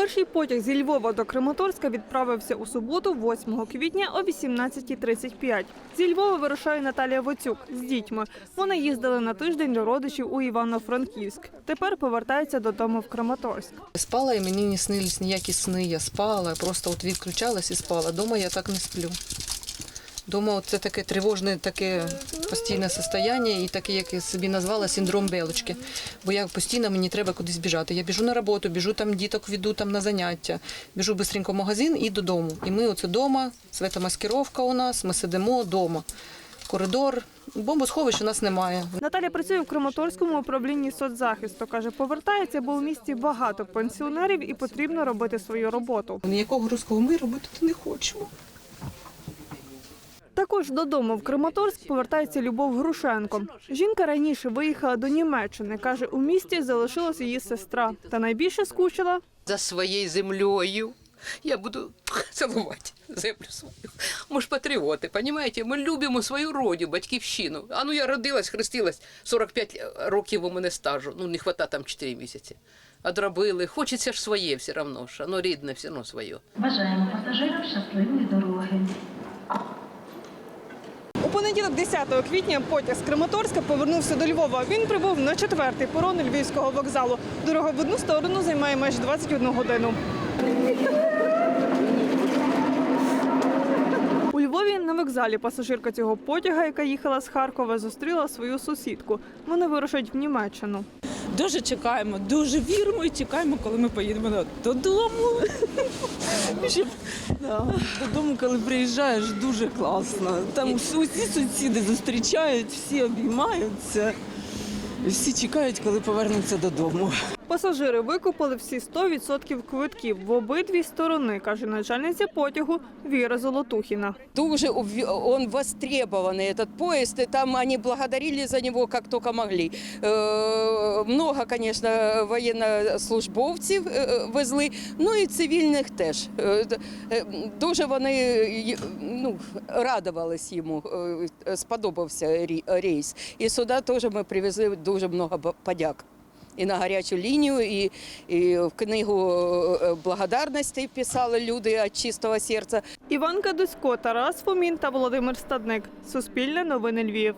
Перший потяг зі Львова до Краматорська відправився у суботу, 8 квітня о 18.35. Зі Львова вирушає Наталія Воцюк з дітьми. Вони їздили на тиждень до родичів у Івано-Франківськ. Тепер повертаються додому в Краматорськ. Спала і мені не снились ніякі сни. Я спала, просто от відключалась і спала. Дома я так не сплю. Дома це таке тривожне, таке постійне состояння і таке, як я собі назвала, синдром белочки. Бо я постійно мені треба кудись біжати. Я біжу на роботу, біжу там діток веду там на заняття, біжу швидко в магазин і додому. І ми оце вдома, светомаскировка у нас, ми сидимо вдома. Коридор, бомбосховищ у нас немає. Наталя працює в Краматорському управлінні соцзахисту. Каже, повертається, бо у місті багато пенсіонерів і потрібно робити свою роботу. Ніякого руського миру ми тут не хочемо. Також додому в Краматорськ повертається Любов Грушенко. Жінка раніше виїхала до Німеччини. Каже, у місті залишилась її сестра. Та найбільше скучила за своєю землею. Я буду цілувати землю свою. Ми ж патріоти, понімаєте? Ми любимо свою родину, батьківщину. А ну я родилась, хрестилась, 45 років у мене стажу. Ну, не хвата там 4 місяці. Одробили. Хочеться ж своє все одно ж. Воно рідне, все одно своє. Бажаємо пасажирам щасливої дороги. Понеділок, 10 квітня, потяг з Краматорська повернувся до Львова. Він прибув на четвертий порон Львівського вокзалу. Дорога в одну сторону займає майже 21 годину. У Львові на вокзалі пасажирка цього потяга, яка їхала з Харкова, зустріла свою сусідку. Вони вирушать в Німеччину. Дуже чекаємо, дуже віримо і чекаємо, коли ми поїдемо додому. Щоб, да, додому, коли приїжджаєш, дуже класно. Там усі сусіди зустрічають, всі обіймаються. Всі чекають, коли повернуться додому. Пасажири викупили всі 100% квитків в обидві сторони, каже начальниця потягу Віра Золотухіна. Дуже ув- он востребованный этот поезд, и там они благодарили за него как только могли. Э, Много, конечно, воєннослужбовців е, везли, ну і цивільних теж. Е, д- е, Дуже вони й- ну, радувались йому, е, сподобався рі- рейс. І сюди теж ми привезли дуже много б- подяк. І на гарячу лінію, і, і в книгу благодарності писали люди від чистого серця. Іван Кадусько, Тарас Фомін та Володимир Стадник. Суспільне новини Львів.